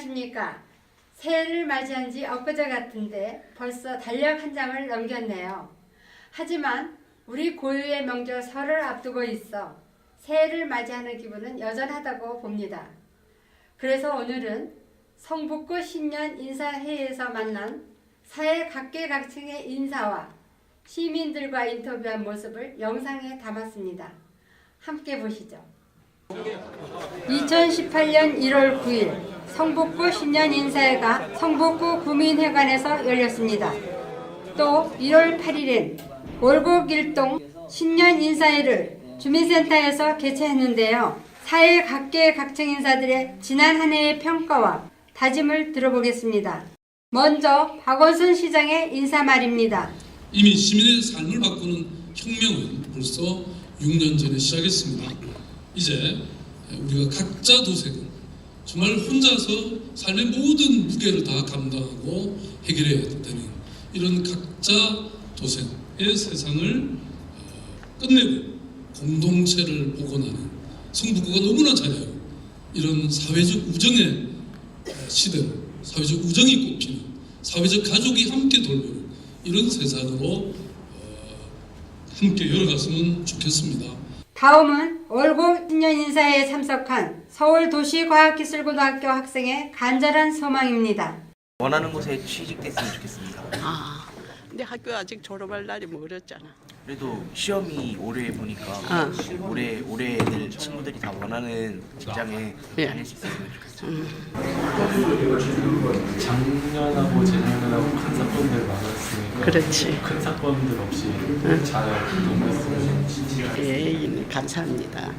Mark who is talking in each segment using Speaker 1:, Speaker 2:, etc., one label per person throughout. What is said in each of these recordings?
Speaker 1: 안녕하십니까? 새해를 맞이한 지 엊그제 같은데 벌써 달력 한 장을 넘겼네요. 하지만 우리 고유의 명절 설을 앞두고 있어 새해를 맞이하는 기분은 여전하다고 봅니다. 그래서 오늘은 성북구 신년 인사회에서 만난 사회 각계각층의 인사와 시민들과 인터뷰한 모습을 영상에 담았습니다. 함께 보시죠. 2018년 1월 9일 성북구 신년 인사회가 성북구 구민회관에서 열렸습니다. 또 1월 8일엔 월곡 일동 신년 인사회를 주민센터에서 개최했는데요. 사회 각계 각층 인사들의 지난 한 해의 평가와 다짐을 들어보겠습니다. 먼저 박원순 시장의 인사 말입니다.
Speaker 2: 이미 시민의 삶을 바꾸는 혁명은 벌써 6년 전에 시작했습니다. 이제 우리가 각자 도생은 정말 혼자서 삶의 모든 무게를 다 감당하고 해결해야 되는 이런 각자 도생의 세상을 어, 끝내고 공동체를 복원하는 성북구가 너무나 잘해요. 이런 사회적 우정의 어, 시대로 사회적 우정이 꽃피는 사회적 가족이 함께 돌보는 이런 세상으로 어, 함께 열어갔으면 좋겠습니다.
Speaker 1: 다음은 월곡 신년 인사회에 참석한 서울도시과학기술고등학교 학생의 간절한 소망입니다.
Speaker 3: 원하는 곳에 취직됐으면 좋겠습니다.
Speaker 4: 아, 근데 학교 아직 졸업할 날이 멀었잖아.
Speaker 3: 그래도 시험이 올해 보니까
Speaker 4: 아.
Speaker 3: 올해 올해 애들 친구들이 다 원하는 직장에
Speaker 4: 예.
Speaker 3: 다닐 수 있었으면 좋겠어요.
Speaker 5: 작년하고 재작년하고 큰 사건들 많았으니까
Speaker 4: 그렇지.
Speaker 5: 큰 사건들 없이 잘 넘겼으면
Speaker 4: 예, 감사합니다.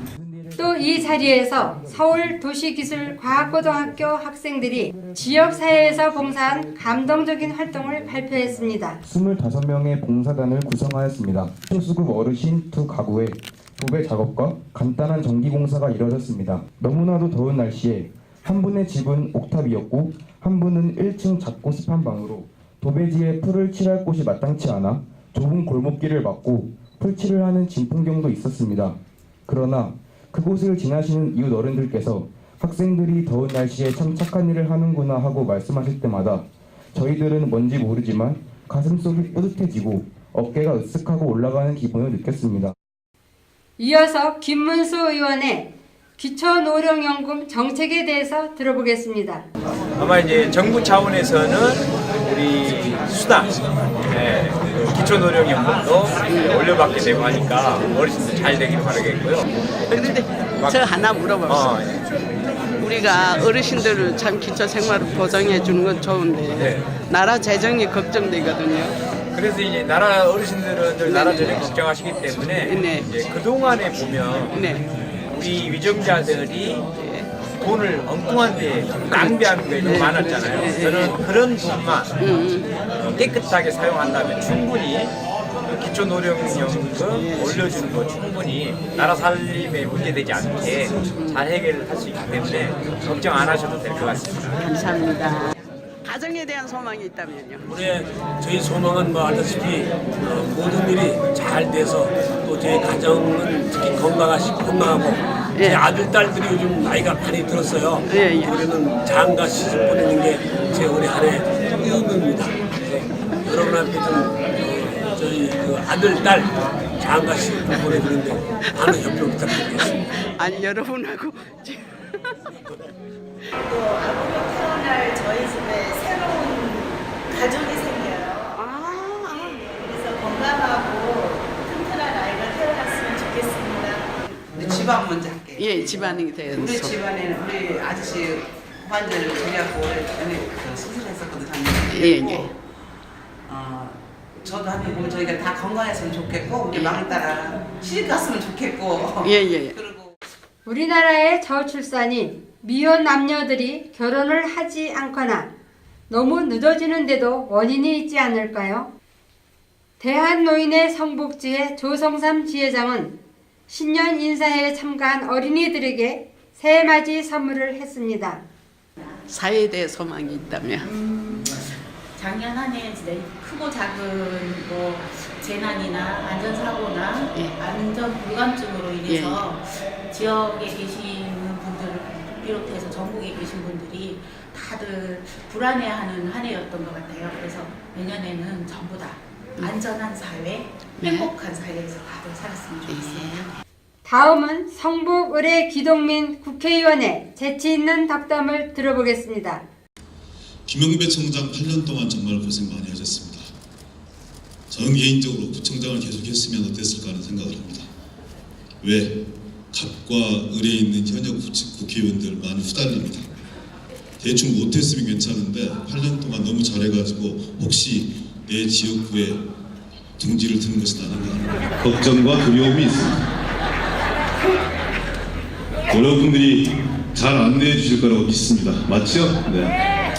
Speaker 1: 또 이 자리에서 서울 도시기술과학고등학교 학생들이 지역사회에서 봉사한 감동적인 활동을 발표했습니다.
Speaker 6: 25명의 봉사단을 구성하였습니다. 소수급 어르신 두 가구의 도배 작업과 간단한 전기 공사가 이뤄졌습니다. 너무나도 더운 날씨에 한 분의 집은 옥탑이었고 한 분은 1층 작고 습한 방으로 도배지에 풀을 칠할 곳이 마땅치 않아 좁은 골목길을 막고 풀칠을 하는 진풍경도 있었습니다. 그러나 그곳을 지나시는 이웃 어른들께서 학생들이 더운 날씨에 참 착한 일을 하는구나 하고 말씀하실 때마다 저희들은 뭔지 모르지만 가슴속이 뿌듯해지고 어깨가 으쓱하고 올라가는 기분을 느꼈습니다.
Speaker 1: 이어서 김문수 의원의 기초노령연금 정책에 대해서 들어보겠습니다.
Speaker 7: 아마 이제 정부 차원에서는 우리 수당, 예, 그 기초 노령 연금도 올려받게 되고 하니까 어르신들 잘 되기를 바라겠고요.
Speaker 4: 그런데 저 하나 물어봅시다.
Speaker 7: 어, 예.
Speaker 4: 우리가 어르신들을 참 기초 생활을 보장해 주는 건 좋은데
Speaker 7: 네.
Speaker 4: 나라 재정이 걱정되거든요.
Speaker 7: 그래서 이제 나라 어르신들은 늘 나라 전에 걱정하시기 때문에
Speaker 4: 네.
Speaker 7: 이제 그 동안에 보면
Speaker 4: 네.
Speaker 7: 우리 위정자들이 돈을 엉뚱한 데 낭비하는 게좀 많았잖아요. 저는 그런 돈만 어, 깨끗하게 사용한다면 충분히 그 기초 노령연금 올려주는 거 충분히 나라 살림에 문제되지 않게 잘 해결을 할 수 있기 때문에 걱정 안 하셔도 될 것 같습니다.
Speaker 4: 감사합니다. 가정에 대한 소망이 있다면요.
Speaker 8: 올해 저희 소망은 뭐 알다시피 어, 모든 일이 잘 돼서 또 저희 가정은 특히 건강하시 건강하고
Speaker 4: 예.
Speaker 8: 제 아들 딸들이 요즘 나이가 많이 들었어요.
Speaker 4: 예, 예.
Speaker 8: 올해는 장가 시집 보내는 게 제 올해 한해 의무입니다. 네. 여러분한테 좀 어, 저희 그 아들 딸 장가 시집 좀 보내드리는데 많은 협조 부탁드리겠습니다.
Speaker 4: 아니 여러분하고 지금
Speaker 9: 태어날 저희 집에 새로운 가족이 생겨요.
Speaker 4: 아,
Speaker 9: 그래서 건강하고 튼튼한 아이가 태어났으면 좋겠습니다.
Speaker 10: 집안 먼저 할게요.
Speaker 4: 예 집안이 대해서
Speaker 10: 우리 집안에는 우리 아저씨 환자를 올해 전에 그 수술했었거든 작년에.
Speaker 4: 예, 예.
Speaker 10: 어, 저도 한테 보면 저희가 다 건강했으면 좋겠고 우리 막내딸 시집 갔으면 좋겠고.
Speaker 4: 예, 예.
Speaker 10: 그리고
Speaker 1: 우리나라의 저출산이 미혼 남녀들이 결혼을 하지 않거나 너무 늦어지는데도 원인이 있지 않을까요? 대한노인의 성북지회 조성삼 지회장은 신년 인사회에 참가한 어린이들에게 새해맞이 선물을 했습니다.
Speaker 4: 사회에 대해 소망이 있다면
Speaker 9: 작년 한 해 크고 작은 뭐 재난이나 안전사고나
Speaker 4: 예.
Speaker 9: 안전 불감증으로 인해서 지역에 계시는 분들을 비롯해서 전국에 계신 분들이 다들 불안해하는 한 해였던 것 같아요. 그래서 내년에는 전부 다 안전한 사회, 행복한 사회에서 다들 살았으면 좋겠어요.
Speaker 1: 다음은 성북 의뢰 기동민 국회의원의 재치 있는 덕담을 들어보겠습니다.
Speaker 11: 김영배 청장 8년 동안 정말 고생 많이 하셨습니다. 저는 개인적으로 부청장을 계속했으면 어땠을까 하는 생각을 합니다. 왜? 갑과 을에 있는 현역 국- 국회의원들 많이 후달립니다. 대충 못했으면 괜찮은데 8년 동안 너무 잘해가지고 혹시 내 지역구에 둥지를 트는 것이 아닌가 걱정과 두려움이 있습니다. 여러분들이 잘 안내해 주실 거라고 믿습니다. 맞죠? 네.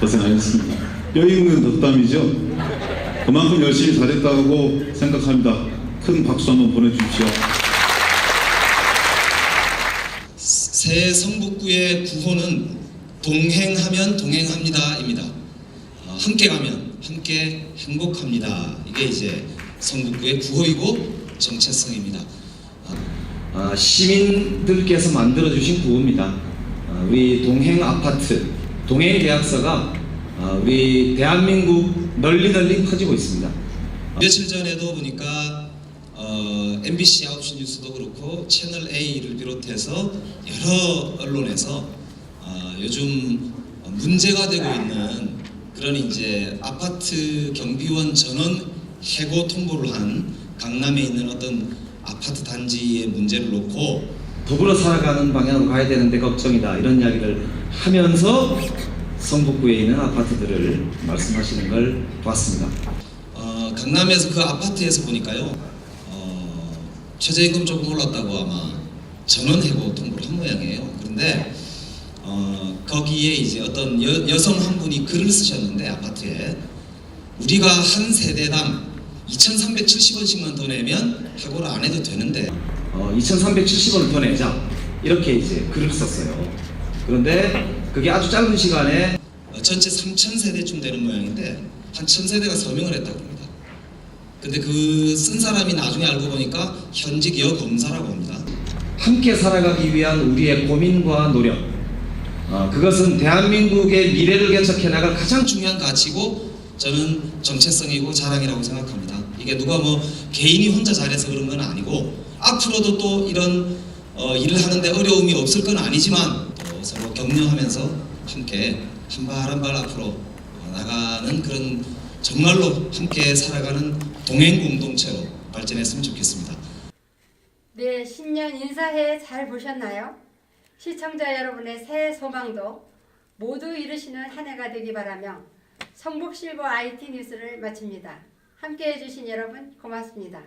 Speaker 11: 고생하셨습니다. 여유 있는 덕담이죠. 그만큼 열심히 잘했다고 생각합니다. 큰 박수 한번 보내주십시오.
Speaker 3: 새 성북구의 구호는 동행하면 동행합니다입니다. 어, 함께 가면 함께 행복합니다. 이게 이제 성북구의 구호이고 정체성입니다.
Speaker 12: 아, 시민들께서 만들어주신 구호입니다. 아, 우리 동행 아파트, 동행 계약서가 아, 우리 대한민국 널리 널리 퍼지고 있습니다.
Speaker 3: 며칠 전에도 보니까 어, MBC 9시 뉴스도 그렇고 채널 A를 비롯해서 여러 언론에서 어, 요즘 문제가 되고 있는 그런 이제 아파트 경비원 전원 해고 통보를 한 강남에 있는 어떤 아파트 단지의 문제를 놓고
Speaker 12: 더불어 살아가는 방향으로 가야 되는데 걱정이다 이런 이야기를 하면서 성북구에 있는 아파트들을 말씀하시는 걸 봤습니다.
Speaker 3: 어, 강남에서 그 아파트에서 보니까요 어, 최저임금 조금 올랐다고 아마 전원 해고 통보를 한 모양이에요. 그런데 어, 거기에 이제 어떤 여, 여성 한 분이 글을 쓰셨는데 아파트에 우리가 한 세대당 2,370원씩만 더 내면 해고를 안 해도 되는데
Speaker 12: 어, 2,370원을 더 내자 이렇게 이제 글을 썼어요. 그런데 그게 아주 짧은 시간에
Speaker 3: 어, 전체 3,000세대쯤 되는 모양인데 한 1,000세대가 서명을 했다고 합니다. 근데 그 쓴 사람이 나중에 알고 보니까 현직 여검사라고 합니다.
Speaker 12: 함께 살아가기 위한 우리의 고민과 노력 어, 그것은 대한민국의 미래를 개척해 나갈 가장
Speaker 3: 중요한 가치고 저는 정체성이고 자랑이라고 생각합니다. 이게 누가 뭐 개인이 혼자 잘해서 그런 건 아니고 앞으로도 또 이런 어, 일을 하는데 어려움이 없을 건 아니지만 또 서로 격려하면서 함께 한 발 한 발 앞으로 어, 나가는 그런 정말로 함께 살아가는 동행 공동체로 발전했으면 좋겠습니다.
Speaker 1: 네, 신년 인사회 잘 보셨나요? 시청자 여러분의 새해 소망도 모두 이루시는 한 해가 되기 바라며 성북실버 IT 뉴스를 마칩니다. 함께 해 주신 여러분 고맙습니다.